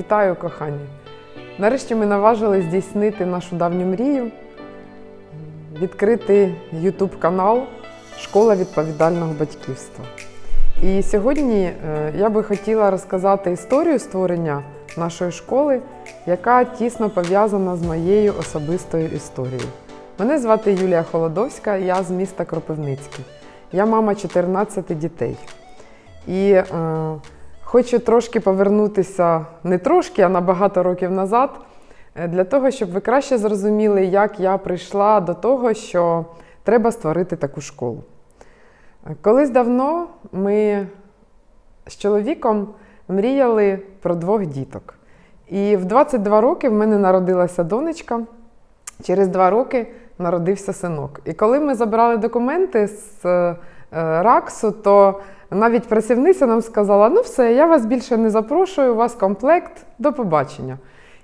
Вітаю, кохані! Нарешті ми наважили здійснити нашу давню мрію, відкрити YouTube канал Школа відповідального батьківства. І сьогодні е, я би хотіла розказати історію створення нашої школи, яка тісно пов'язана з моєю особистою історією. Мене звати Юлія Холодовська, я з міста Кропивницький. Я мама 14 дітей. І е, хочу трошки повернутися не трошки, а на багато років назад, е, для того, щоб ви краще зрозуміли, як я прийшла до того, що треба створити таку школу. Е, Колись давно ми з чоловіком мріяли про двох діток. І в 22 роки в мене народилася донечка. Через два роки народився синок. І коли ми забрали документи з е, РАКСу, то навіть працівниця нам сказала: ну все, я вас більше не запрошую, у вас комплект, до побачення.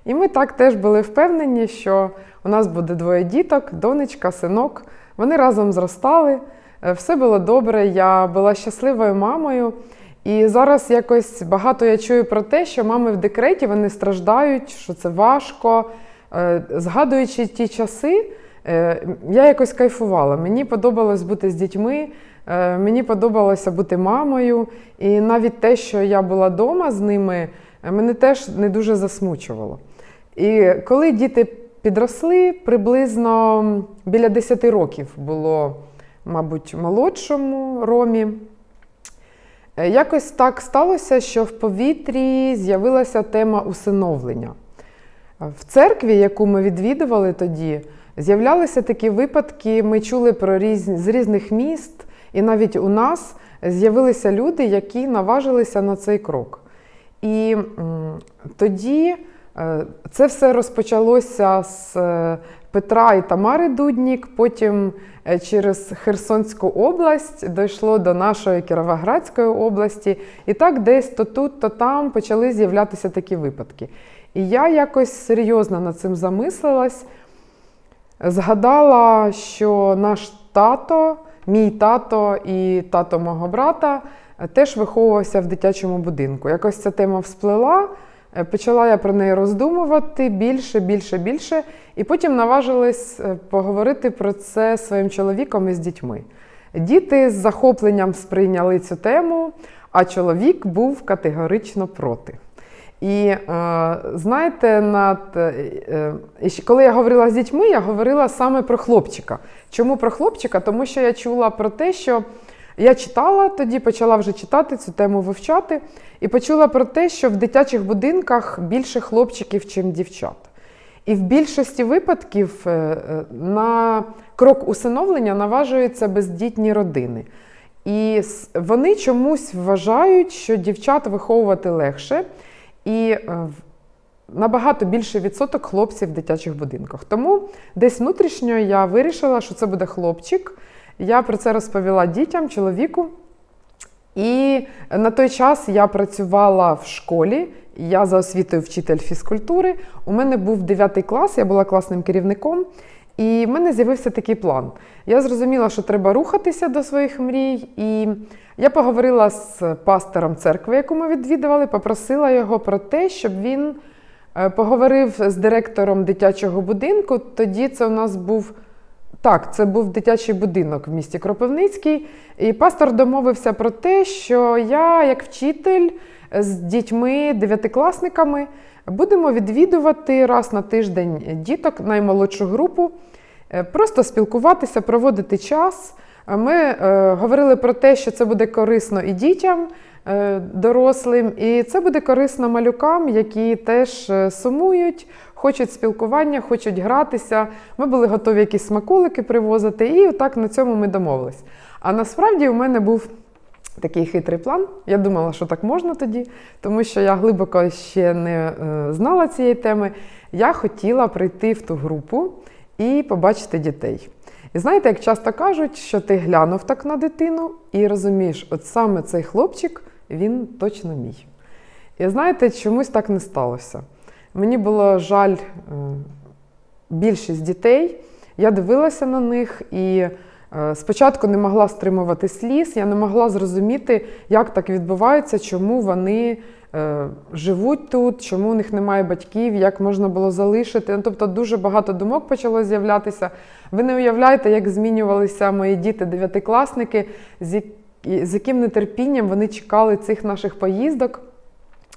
І ми так теж були впевнені, що у нас буде двоє діток, донечка, синок. Вони разом зростали, е, все було добре, я була щасливою мамою. І зараз якось багато я чую про те, що мами в декреті вони страждають, що це важко. Е, Згадуючи ті часи, е, я якось кайфувала. Мені подобалось бути з дітьми, мені подобалося бути мамою. І навіть те, що я була вдома з ними, е, мене теж не дуже засмучувало. І коли діти підросли, приблизно біля 10 років було, мабуть, молодшому ромі. Е, Якось так сталося, що в повітрі з'явилася тема усиновлення. В церкві, яку ми відвідували тоді, з'являлися такі випадки. Ми чули про різні, з різних міст, і навіть у нас з'явилися люди, які наважилися на цей крок. І тоді е, це все розпочалося з е, Петра і Тамари Дуднік, потім е, через Херсонську область дійшло до нашої Кіровоградської області. І так десь то тут, то там почали з'являтися такі випадки. І я якось серйозно над цим замислилась, згадала, що наш тато, мій тато і тато мого брата е, теж виховувався в дитячому будинку. Якось ця тема всплила. е, Почала я про неї роздумувати більше, більше, більше, і потім наважилась е, поговорити про це своїм чоловіком і з дітьми. Діти з захопленням сприйняли цю тему, а чоловік був категорично проти. І е, знаєте, над, е, е, коли я говорила з дітьми, я говорила саме про хлопчика. Чому про хлопчика? Тому що я чула про те, що я читала тоді, почала вже читати цю тему вивчати, і почула про те, що в дитячих будинках більше хлопчиків, ніж дівчат. І в більшості випадків на крок усиновлення наважуються бездітні родини. І вони чомусь вважають, що дівчат виховувати легше, і е, набагато більший відсоток хлопців в дитячих будинках. Тому десь внутрішньо я вирішила, що це буде хлопчик. Я про це розповіла дітям, чоловіку. І на той час я працювала в школі. Я за освітою вчитель фізкультури. У мене був 9 клас, я була класним керівником. І в мене з'явився такий план. Я зрозуміла, що треба рухатися до своїх мрій. І я поговорила з пастором церкви, яку ми відвідували, попросила його про те, щоб він е, поговорив з директором дитячого будинку. Тоді це у нас був так, це був дитячий будинок в місті Кропивницький. І пастор домовився про те, що я, як вчитель з дітьми, дев'ятикласниками, будемо відвідувати раз на тиждень діток, наймолодшу групу, е, просто спілкуватися, проводити час. Ми е, говорили про те, що це буде корисно і дітям, е, дорослим, і це буде корисно малюкам, які теж е, сумують, хочуть спілкування, хочуть гратися. Ми були готові якісь смаколики привозити, і отак на цьому ми домовились. А насправді у мене був такий хитрий план. Я думала, що так можна тоді, тому що я глибоко ще не знала цієї теми. Я хотіла прийти в ту групу і побачити дітей. І знаєте, як часто кажуть, що ти глянув так на дитину і розумієш, от саме цей хлопчик, він точно мій. І знаєте, чомусь так не сталося. Мені було жаль е, більшість дітей. Я дивилася на них і е, Спочатку не могла стримувати сліз, я не могла зрозуміти, як так відбувається, чому вони живуть тут, чому у них немає батьків, як можна було залишити. Ну, тобто дуже багато думок почало з'являтися. Ви не уявляєте, як змінювалися мої діти, дев'ятикласники, з яким нетерпінням вони чекали цих наших поїздок.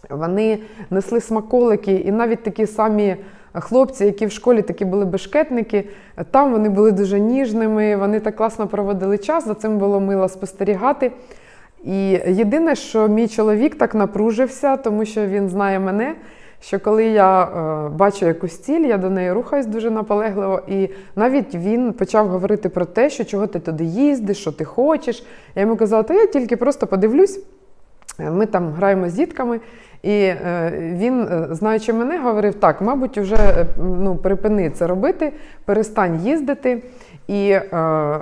Вони несли смаколики, і навіть такі самі хлопці, які в школі такі були бешкетники, там вони були дуже ніжними, вони так класно проводили час, за цим було мило спостерігати. І єдине, що мій чоловік так напружився, тому що він знає мене. Що коли я е, бачу якусь ціль, я до неї рухаюсь дуже наполегливо, і навіть він почав говорити про те, що чого ти туди їздиш, що ти хочеш. Я йому казала, та я тільки просто подивлюсь. Ми там граємо з дітками, і е, він, е, знаючи мене, говорив: так, мабуть, вже е, ну, припини це робити, перестань їздити. І е,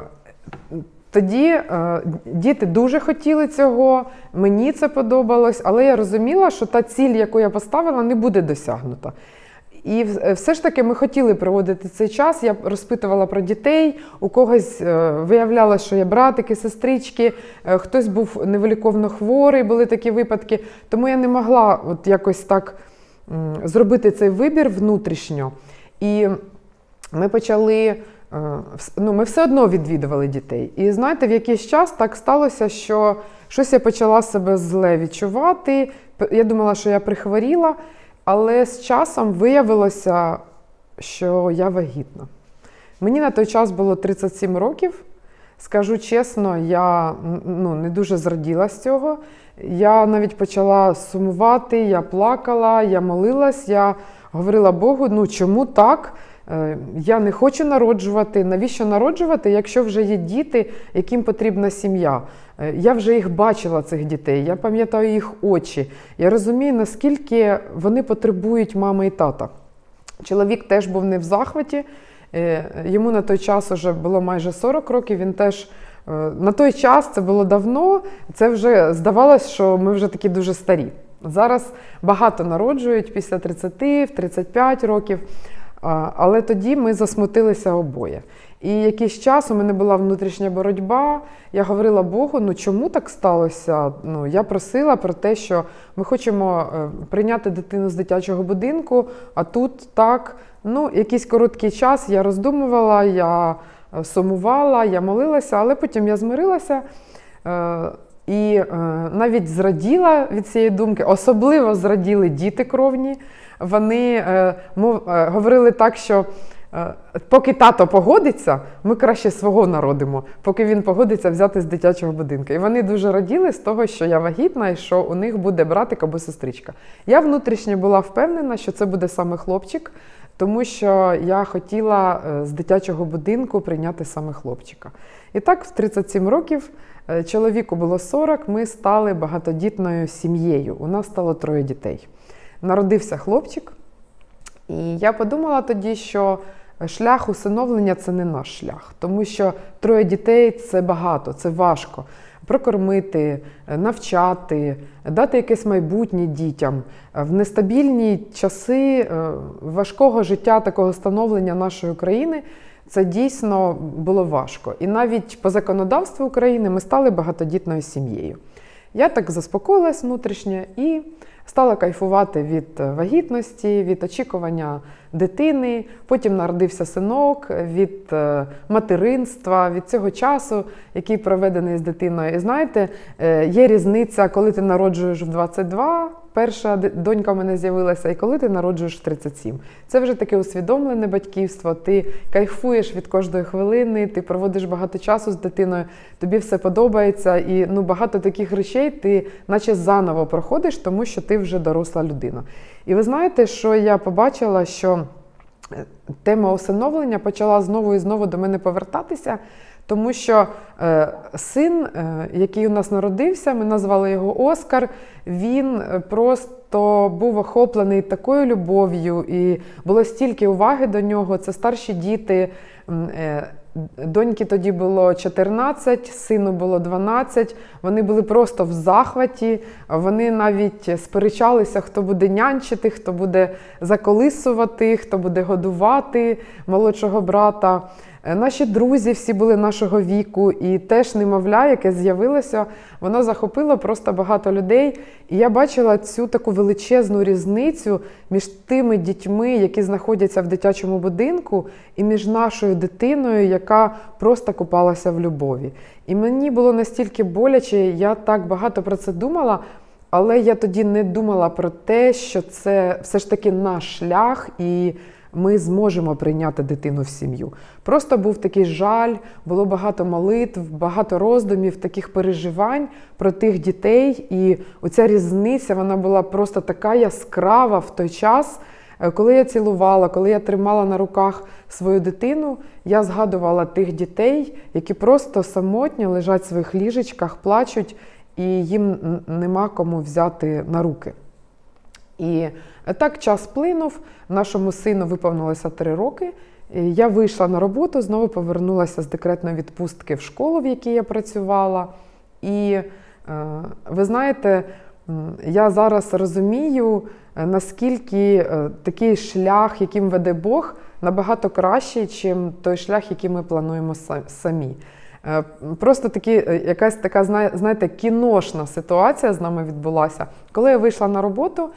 тоді е, діти дуже хотіли цього, мені це подобалось, але я розуміла, що та ціль, яку я поставила, не буде досягнута. І все ж таки ми хотіли проводити цей час. Я розпитувала про дітей, у когось е, виявлялося, що є братики, сестрички, е, хтось був невиліковно хворий, були такі випадки. Тому я не могла от якось так зробити цей вибір внутрішньо. І ми почали. Е, Ну, ми все одно відвідували дітей. І знаєте, в якийсь час так сталося, що щось я почала себе зле відчувати. Я думала, що я прихворіла, але з часом виявилося, що я вагітна. Мені на той час було 37 років. Скажу чесно, я ну, не дуже зраділа з цього. Я навіть почала сумувати, я плакала, я молилась, я говорила Богу, ну чому так? Е, Я не хочу народжувати. Навіщо народжувати, якщо вже є діти, яким потрібна сім'я? Е, Я вже їх бачила, цих дітей, я пам'ятаю їх очі. Я розумію, наскільки вони потребують мами і тата. Чоловік теж був не в захваті. Е, Йому на той час вже було майже 40 років. Він теж на той час це було давно. Це вже здавалось, що ми вже такі дуже старі. Зараз багато народжують після 30, в 35 років. Але тоді ми засмутилися обоє. І якийсь час у мене була внутрішня боротьба. Я говорила Богу, ну чому так сталося? Ну я просила про те, що ми хочемо е, прийняти дитину з дитячого будинку, а тут так. Ну, якийсь короткий час я роздумувала, я е, сумувала, я молилася, але потім я змирилася. Е, і навіть зраділа від цієї думки, особливо зраділи діти кровні. Вони е, мов, е, говорили так, що е, поки тато погодиться, ми краще свого народимо, поки він погодиться взяти з дитячого будинку. І вони дуже раділи з того, що я вагітна і що у них буде братик або сестричка. Я внутрішньо була впевнена, що це буде саме хлопчик, тому що я хотіла з дитячого будинку прийняти саме хлопчика. І так, в 37 років чоловіку було 40, ми стали багатодітною сім'єю. У нас стало троє дітей. Народився хлопчик, і я подумала тоді, що шлях усиновлення це не наш шлях, тому що троє дітей це багато, це важко. Прокормити, навчати, дати якесь майбутнє дітям в нестабільні часи е, важкого життя такого становлення нашої країни. Це дійсно було важко. І навіть по законодавству України ми стали багатодітною сім'єю. Я так заспокоїлась внутрішньо і стала кайфувати від е, вагітності, від очікування дитини. Потім народився синок від е, материнства, від цього часу, який проведений з дитиною. І знаєте, е, є різниця, коли ти народжуєш в 22, перша донька в мене з'явилася, і коли ти народжуєш в 37. Це вже таке усвідомлене батьківство. Ти кайфуєш від кожної хвилини, ти проводиш багато часу з дитиною, тобі все подобається, і ну багато таких речей ти, наче заново проходиш, тому що ти вже доросла людина. І ви знаєте, що я побачила, що тема усиновлення почала знову і знову до мене повертатися. Тому що е, син, е, який у нас народився, ми назвали його Оскар, він е, просто був охоплений такою любов'ю, і було стільки уваги до нього. Це старші діти. Е, Доньки тоді було 14, сину було 12. Вони були просто в захваті. Вони навіть сперечалися, хто буде нянчити, хто буде заколисувати, хто буде годувати молодшого брата. Е, Наші друзі всі були нашого віку, і теж немовля, яке з'явилося, воно захопило просто багато людей. І я бачила цю таку величезну різницю між тими дітьми, які знаходяться в дитячому будинку, і між нашою дитиною, яка просто купалася в любові. І мені було настільки боляче, я так багато про це думала. Але я тоді не думала про те, що це все ж таки наш шлях, і ми зможемо прийняти дитину в сім'ю. Просто був такий жаль, було багато молитв, багато роздумів, таких переживань про тих дітей. І оця різниця вона була просто така яскрава в той час. Е, Коли я цілувала, коли я тримала на руках свою дитину, я згадувала тих дітей, які просто самотньо лежать в своїх ліжечках, плачуть, і їм нема кому взяти на руки. І так час плинув. Нашому сину виповнилося три роки. Я вийшла на роботу, знову повернулася з декретної відпустки в школу, в якій я працювала. І е, ви знаєте, я зараз розумію, е, наскільки е, такий шлях, яким веде Бог, набагато кращий, ніж той шлях, який ми плануємо самі. Просто такі, якась така, зна- знаєте, кіношна ситуація з нами відбулася. Коли я вийшла на роботу,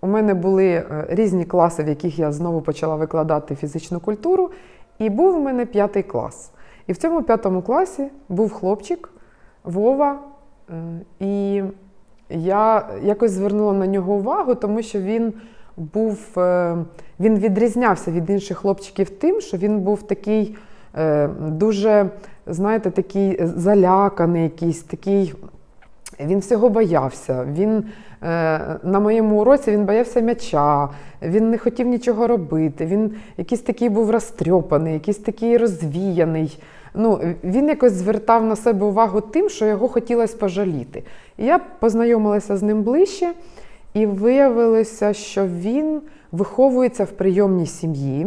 у мене були е, різні класи, в яких я знову почала викладати фізичну культуру, і був у мене п'ятий клас. І в цьому п'ятому класі був хлопчик Вова, е, і я якось звернула на нього увагу, тому що він був, е, він відрізнявся від інших хлопчиків тим, що він був такий е, дуже, знаєте, такий заляканий, якийсь такий. Він всього боявся. Він е, на моєму уроці він боявся м'яча, він не хотів нічого робити. Він якийсь такий був розтрьопаний, якийсь такий розвіяний. Ну, він якось звертав на себе увагу тим, що його хотілося пожаліти. І я познайомилася з ним ближче, і виявилося, що він виховується в прийомній сім'ї.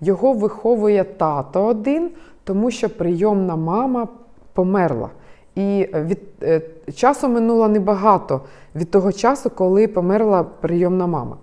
Його виховує тато один, тому що прийомна мама померла. І від е, часу минуло небагато від того часу, коли померла прийомна мама.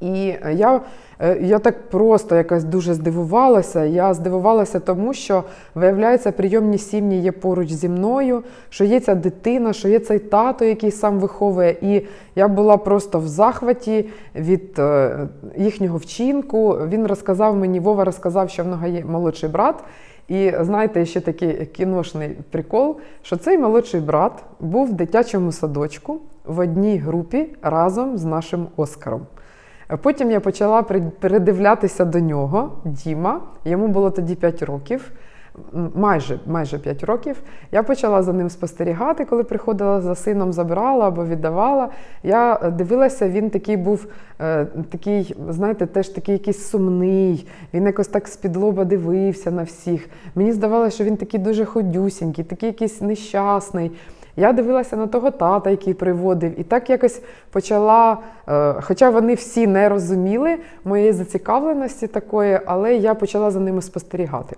І я, е, я так просто якось дуже здивувалася. Я здивувалася тому, що, виявляється, прийомні сім'ї є поруч зі мною, що є ця дитина, що є цей тато, який сам виховує. І я була просто в захваті від е, їхнього вчинку. Він розказав мені, Вова розказав, що в нього є молодший брат. І знаєте, ще такий кіношний прикол, що цей молодший брат був в дитячому садочку в одній групі разом з нашим Оскаром. Потім я почала передивлятися до нього, Діма, йому було тоді 5 років, майже, майже 5 років. Я почала за ним спостерігати, коли приходила за сином, забирала або віддавала. Я е, дивилася, він такий був, е, такий, знаєте, теж такий якийсь сумний. Він якось так з-під лоба дивився на всіх. Мені здавалося, що він такий дуже ходюсінький, такий якийсь нещасний. Я дивилася на того тата, який приводив, і так якось почала, е, хоча вони всі не розуміли моєї зацікавленості такої, але я почала за ними спостерігати.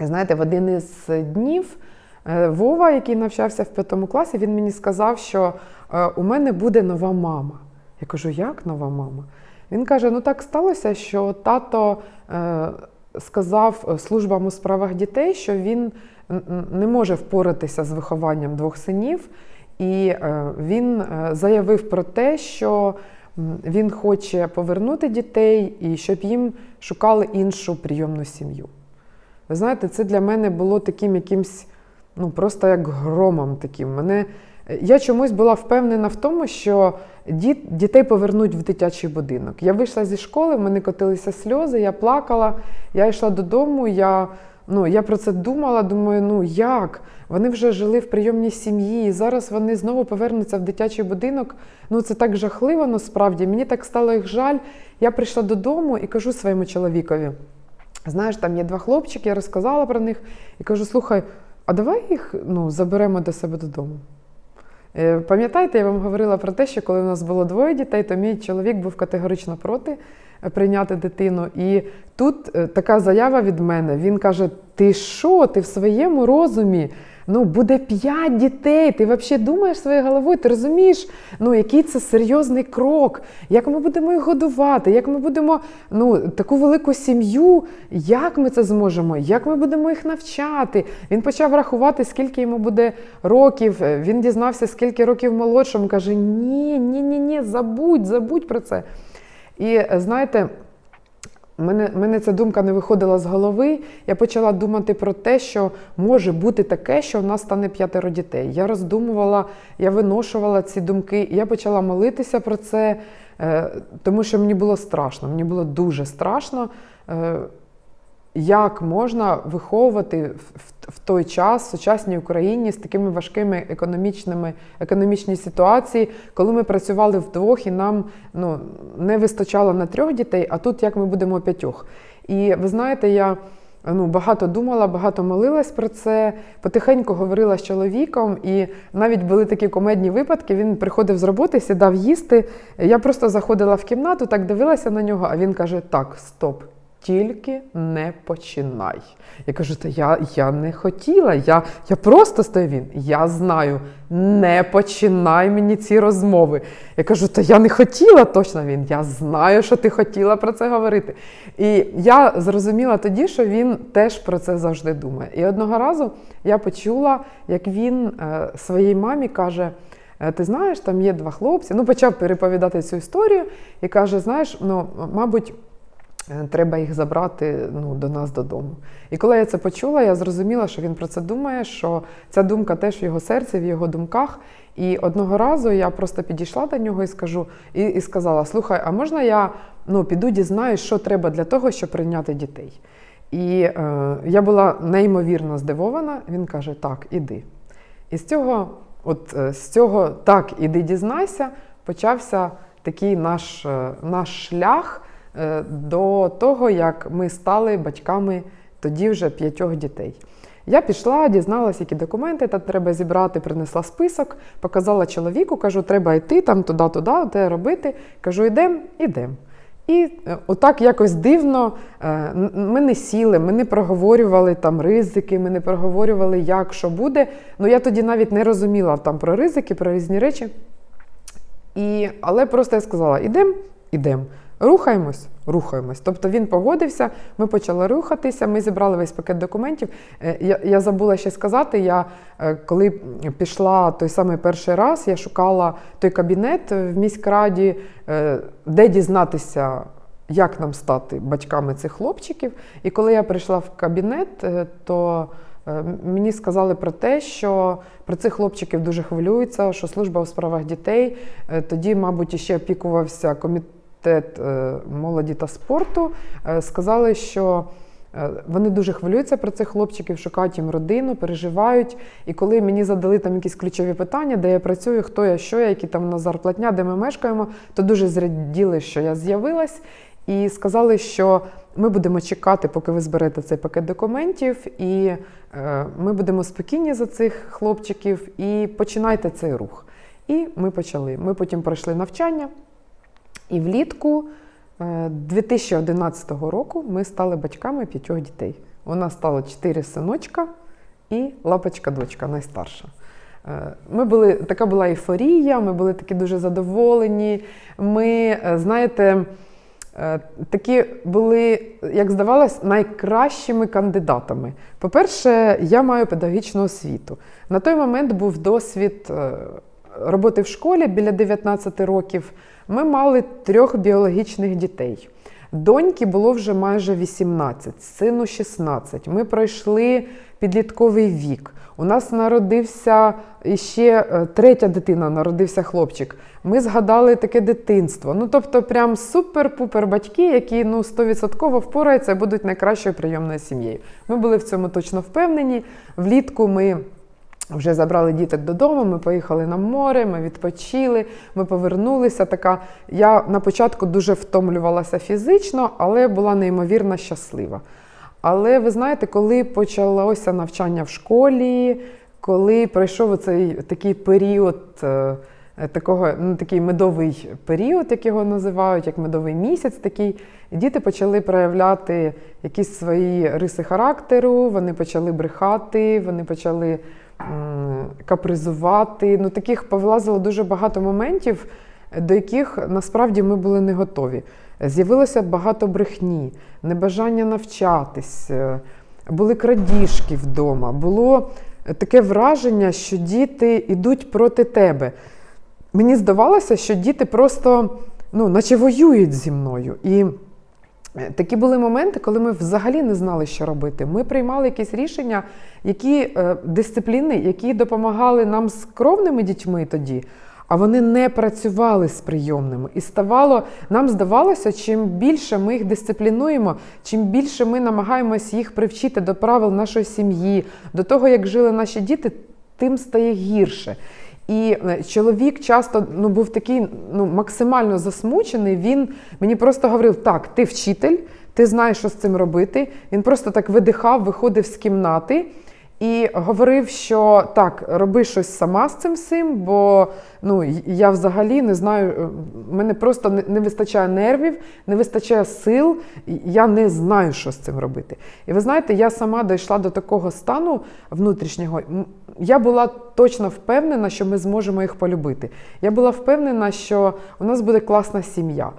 Знаєте, в один із днів е, Вова, який навчався в п'ятому класі, він мені сказав, що е, у мене буде нова мама. Я кажу, як нова мама? Він каже: ну так сталося, що тато е, сказав службам у справах дітей, що він не може впоратися з вихованням двох синів, і він заявив про те, що він хоче повернути дітей і щоб їм шукали іншу прийомну сім'ю. Ви знаєте, це для мене було таким якимсь, ну просто як громом таким. Мене, я чомусь була впевнена в тому, що діт, дітей повернуть в дитячий будинок. Я вийшла зі школи, в мене котилися сльози, я плакала, я йшла додому, я, ну, я про це думала, думаю, ну як? Вони вже жили в прийомній сім'ї, і зараз вони знову повернуться в дитячий будинок. Ну це так жахливо насправді. Мені так стало їх жаль. Я прийшла додому і кажу своєму чоловікові. Знаєш, там є два хлопчики, я розказала про них і кажу: слухай, а давай їх ну, заберемо до себе додому. Е, Пам'ятаєте, я вам говорила про те, що коли у нас було двоє дітей, то мій чоловік був категорично проти. е, прийняти дитину. І тут е, така заява від мене. Він каже: Ти що, ти в своєму розумі? Ну, буде п'ять дітей. Ти взагалі думаєш своєю головою, ти розумієш, ну який це серйозний крок, як ми будемо їх годувати, як ми будемо ну, таку велику сім'ю, як ми це зможемо, як ми будемо їх навчати. Він почав рахувати, скільки йому буде років. Він дізнався, скільки років молодшому. Каже: Ні, ні, ні, ні, забудь, забудь про це. І знаєте. Мене, мене ця думка не виходила з голови. Я почала думати про те, що може бути таке, що в нас стане п'ятеро дітей. Я роздумувала, я виношувала ці думки. Я почала молитися про це, е, тому що мені було страшно. Мені було дуже страшно, е, як можна виховувати в, той час в сучасній Україні з такими важкими економічними економічні ситуації, коли ми працювали вдвох і нам ну, не вистачало на трьох дітей, а тут як ми будемо п'ятьох. І ви знаєте, я ну, багато думала, багато молилась про це, потихеньку говорила з чоловіком, і навіть були такі комедні випадки. Він приходив з роботи, сідав їсти. Я просто заходила в кімнату, так дивилася на нього, а він каже: Так, стоп. Тільки не починай. Я кажу, та я я не хотіла, я я просто стою він. Я знаю, не починай мені ці розмови. Я кажу, та я не хотіла точно він. Я знаю, що ти хотіла про це говорити. І я зрозуміла тоді, що він теж про це завжди думає. І одного разу я почула, як він е, своїй мамі каже. «Е, Ти знаєш, там є два хлопці. Ну, почав переповідати цю історію і каже: знаєш, ну, мабуть, Треба їх забрати ну, до нас додому. І коли я це почула, я зрозуміла, що він про це думає, що ця думка теж в його серці, в його думках. І одного разу я просто підійшла до нього і скажу, і, і сказала: Слухай, а можна я ну, піду дізнаюсь, що треба для того, щоб прийняти дітей? І е, я була неймовірно здивована. Він каже: Так, іди. І з цього, от е, з цього так, іди дізнайся, почався такий наш, е, наш шлях. Е, до того, як ми стали батьками тоді вже п'ятьох дітей. Я пішла, дізналася, які документи та треба зібрати, принесла список, показала чоловіку, кажу, треба йти там туди-туди, те робити. Кажу, йдемо, йдемо. І е, отак якось дивно е, ми не сіли, ми не проговорювали там ризики, ми не проговорювали, як що буде. Ну я тоді навіть не розуміла там про ризики, про різні речі. І, Але просто я сказала: ідемо, ідемо. Рухаємось, рухаємось. Тобто він погодився, ми почали рухатися, ми зібрали весь пакет документів. Е, я я забула ще сказати, я е, коли пішла той самий перший раз, я шукала той кабінет в міськраді, е, де дізнатися, як нам стати батьками цих хлопчиків. І коли я прийшла в кабінет, то Мені сказали про те, що про цих хлопчиків дуже хвилюються, що служба у справах дітей тоді, мабуть, іще опікувався комітет комітет е, молоді та спорту е, сказали, що е, вони дуже хвилюються про цих хлопчиків, шукають їм родину, переживають. І коли мені задали там якісь ключові питання, де я працюю, хто я, що я, які там у нас зарплатня, де ми мешкаємо, то дуже зраділи, що я з'явилась, і сказали, що ми будемо чекати, поки ви зберете цей пакет документів, і ми будемо спокійні за цих хлопчиків і починайте цей рух. І ми почали. Ми потім пройшли навчання. І влітку 2011 е, року ми стали батьками п'ятьох дітей. У нас стало чотири синочка і лапочка-дочка найстарша. Е, ми були, Така була ейфорія, ми були такі дуже задоволені. Ми, е, знаєте, такі були, як здавалось, найкращими кандидатами. По-перше, я маю педагогічну освіту. На той момент був досвід роботи в школі біля 19 років. Ми мали трьох біологічних дітей. Доньки було вже майже 18, сину 16. Ми пройшли підлітковий вік. У нас народився ще е, третя дитина, народився хлопчик. Ми згадали таке дитинство. Ну, тобто, прям супер-пупер батьки, які ну, 100% впораються і будуть найкращою прийомною сім'єю. Ми були в цьому точно впевнені. Влітку ми. Вже забрали діток додому, ми поїхали на море, ми відпочили, ми повернулися. Така я на початку дуже втомлювалася фізично, але була неймовірно щаслива. Але ви знаєте, коли почалося навчання в школі, коли пройшов цей такий період е, такого, ну, такий медовий період, як його називають, як медовий місяць такий. Діти почали проявляти якісь свої риси характеру, вони почали брехати, вони почали капризувати. Ну, таких повилазило дуже багато моментів, до яких насправді ми були не готові. З'явилося багато брехні, небажання навчатись, е, були крадіжки вдома, було таке враження, що діти йдуть проти тебе. Мені здавалося, що діти просто ну, наче воюють зі мною. І е, такі були моменти, коли ми взагалі не знали, що робити. Ми приймали якісь рішення, які е, дисципліни, які допомагали нам з кровними дітьми тоді, а вони не працювали з прийомними. І ставало, нам здавалося, чим більше ми їх дисциплінуємо, чим більше ми намагаємось їх привчити до правил нашої сім'ї, до того, як жили наші діти, тим стає гірше. І е, чоловік часто ну, був такий ну, максимально засмучений. Він мені просто говорив: так, ти вчитель, ти знаєш, що з цим робити. Він просто так видихав, виходив з кімнати і говорив, що так, роби щось сама з цим всім, бо ну, я взагалі не знаю, е, мене просто не, не вистачає нервів, не вистачає сил, я не знаю, що з цим робити. І ви знаєте, я сама дійшла до такого стану внутрішнього. Я була точно впевнена, що ми зможемо їх полюбити. Я була впевнена, що у нас буде класна сім'я.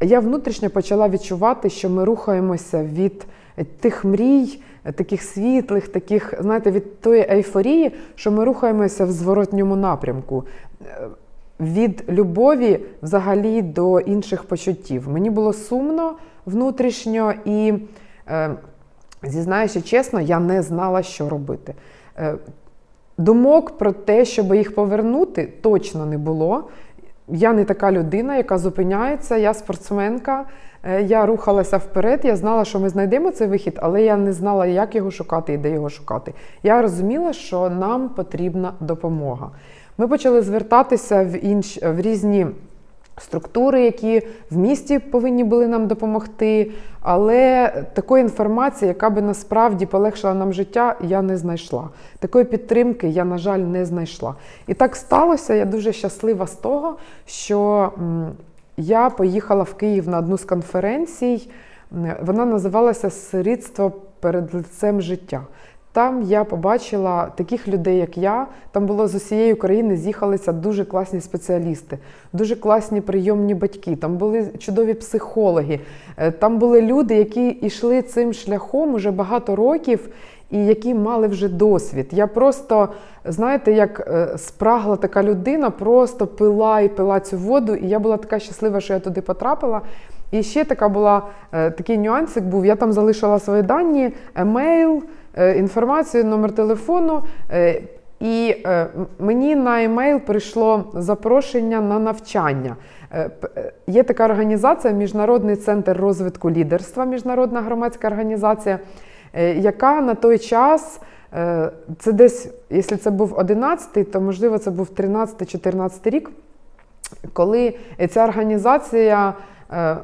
Я внутрішньо почала відчувати, що ми рухаємося від тих мрій, таких світлих, таких, знаєте, від тої ейфорії, що ми рухаємося в зворотньому напрямку. Е, Від любові взагалі до інших почуттів. Мені було сумно внутрішньо і, е, зізнаюся чесно, я не знала, що робити. Е, Думок про те, щоб їх повернути, точно не було. Я не така людина, яка зупиняється, я спортсменка, е, я рухалася вперед, я знала, що ми знайдемо цей вихід, але я не знала, як його шукати і де його шукати. Я розуміла, що нам потрібна допомога. Ми почали звертатися в інш... в різні структури, які в місті повинні були нам допомогти. Але такої інформації, яка би насправді полегшила нам життя, я не знайшла. Такої підтримки я, на жаль, не знайшла. І так сталося. Я дуже щаслива з того, що я поїхала в Київ на одну з конференцій. Вона називалася Сирітство перед лицем життя. Там я побачила таких людей, як я. Там було з усієї України з'їхалися дуже класні спеціалісти, дуже класні прийомні батьки. Там були чудові психологи. Е, Там були люди, які йшли цим шляхом уже багато років і які мали вже досвід. Я просто, знаєте, як е, спрагла така людина, просто пила і пила цю воду. І я була така щаслива, що я туди потрапила. І ще така була е, такий нюансик був. Я там залишила свої дані, емейл, е, інформацію, номер телефону. І мені на емейл прийшло запрошення на навчання. Є така організація Міжнародний центр розвитку лідерства, міжнародна громадська організація, яка на той час. е, Це десь, якщо це був 11-й, то можливо це був 13-14 рік, коли ця організація е,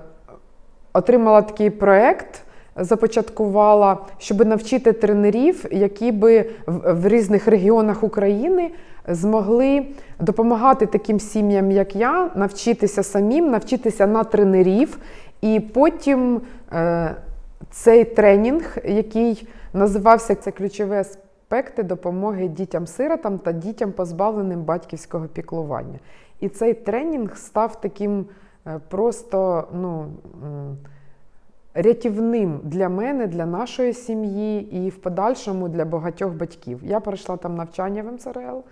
отримала такий проєкт, започаткувала, щоб навчити тренерів, які би в, різних регіонах України змогли допомагати таким сім'ям, як я, навчитися самим, навчитися на тренерів, і потім е, цей тренінг, який називався це ключові аспекти допомоги дітям-сиротам та дітям, позбавленим батьківського піклування. І цей тренінг став таким е, просто ну, рятівним для мене, для нашої сім'ї і в подальшому для багатьох батьків. Я пройшла там навчання в МЦРЛ.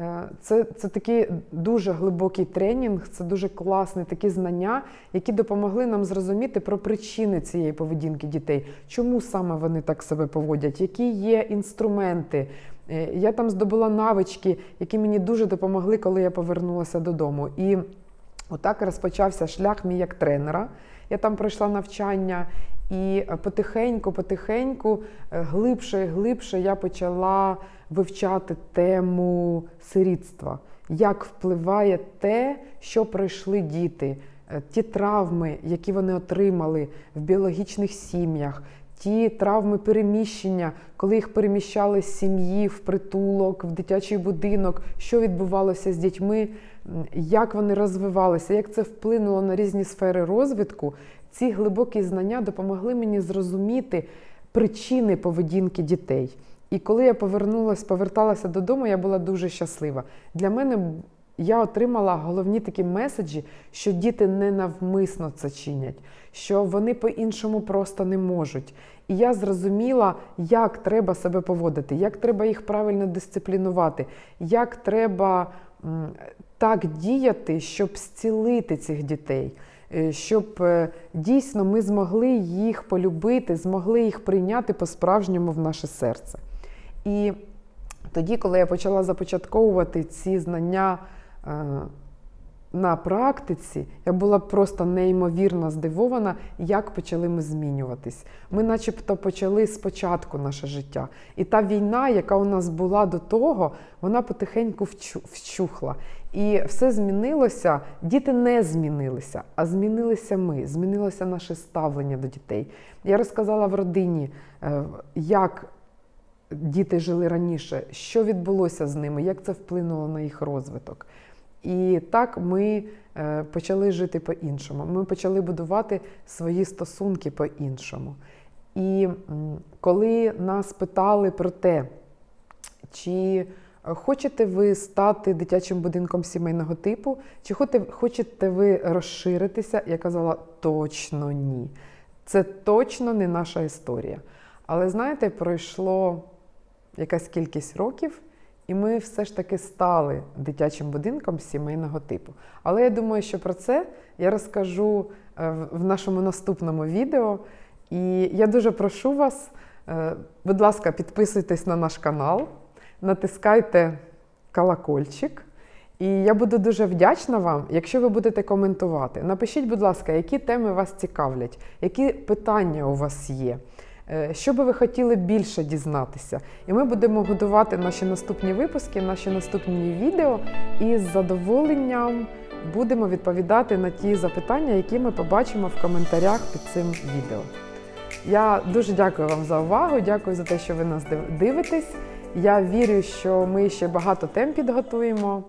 Е, Це, це такий дуже глибокий тренінг, це дуже класні такі знання, які допомогли нам зрозуміти про причини цієї поведінки дітей, чому саме вони так себе поводять, які є інструменти. Е, Я там здобула навички, які мені дуже допомогли, коли я повернулася додому. І отак розпочався шлях мій як тренера. Я там пройшла навчання, і потихеньку, потихеньку, е, глибше і глибше я почала вивчати тему сирітства, як впливає те, що пройшли діти, е, ті травми, які вони отримали в біологічних сім'ях, ті травми переміщення, коли їх переміщали з сім'ї в притулок, в дитячий будинок, що відбувалося з дітьми, як вони розвивалися, як це вплинуло на різні сфери розвитку. Ці глибокі знання допомогли мені зрозуміти причини поведінки дітей. І коли я повернулася, поверталася додому, я була дуже щаслива. Для мене я отримала головні такі меседжі, що діти не навмисно це чинять, що вони по-іншому просто не можуть. І я зрозуміла, як треба себе поводити, як треба їх правильно дисциплінувати, як треба так діяти, щоб зцілити цих дітей, е, щоб е, дійсно ми змогли їх полюбити, змогли їх прийняти по-справжньому в наше серце. І тоді, коли я почала започатковувати ці знання е, на практиці, я була просто неймовірно здивована, як почали ми змінюватись. Ми, начебто, почали спочатку наше життя. І та війна, яка у нас була до того, вона потихеньку вщухла. І все змінилося. Діти не змінилися, а змінилися ми, змінилося наше ставлення до дітей. Я розказала в родині, е, як діти жили раніше, що відбулося з ними, як це вплинуло на їх розвиток. І так ми е, почали жити по-іншому. Ми почали будувати свої стосунки по-іншому. І коли нас питали про те, чи хочете ви стати дитячим будинком сімейного типу, чи хочете- хочете ви розширитися, я казала точно ні. Це точно не наша історія. Але знаєте, пройшло якась кількість років, і ми все ж таки стали дитячим будинком сімейного типу. Але я думаю, що про це я розкажу е, в- нашому наступному відео. І я дуже прошу вас, е, будь ласка, підписуйтесь на наш канал, натискайте колокольчик. І я буду дуже вдячна вам, якщо ви будете коментувати. Напишіть, будь ласка, які теми вас цікавлять, які питання у вас є. Е, Що би ви хотіли більше дізнатися? І ми будемо годувати наші наступні випуски, наші наступні відео, і з задоволенням будемо відповідати на ті запитання, які ми побачимо в коментарях під цим відео. Я дуже дякую вам за увагу, дякую за те, що ви нас див- дивитесь. Я вірю, що ми ще багато тем підготуємо.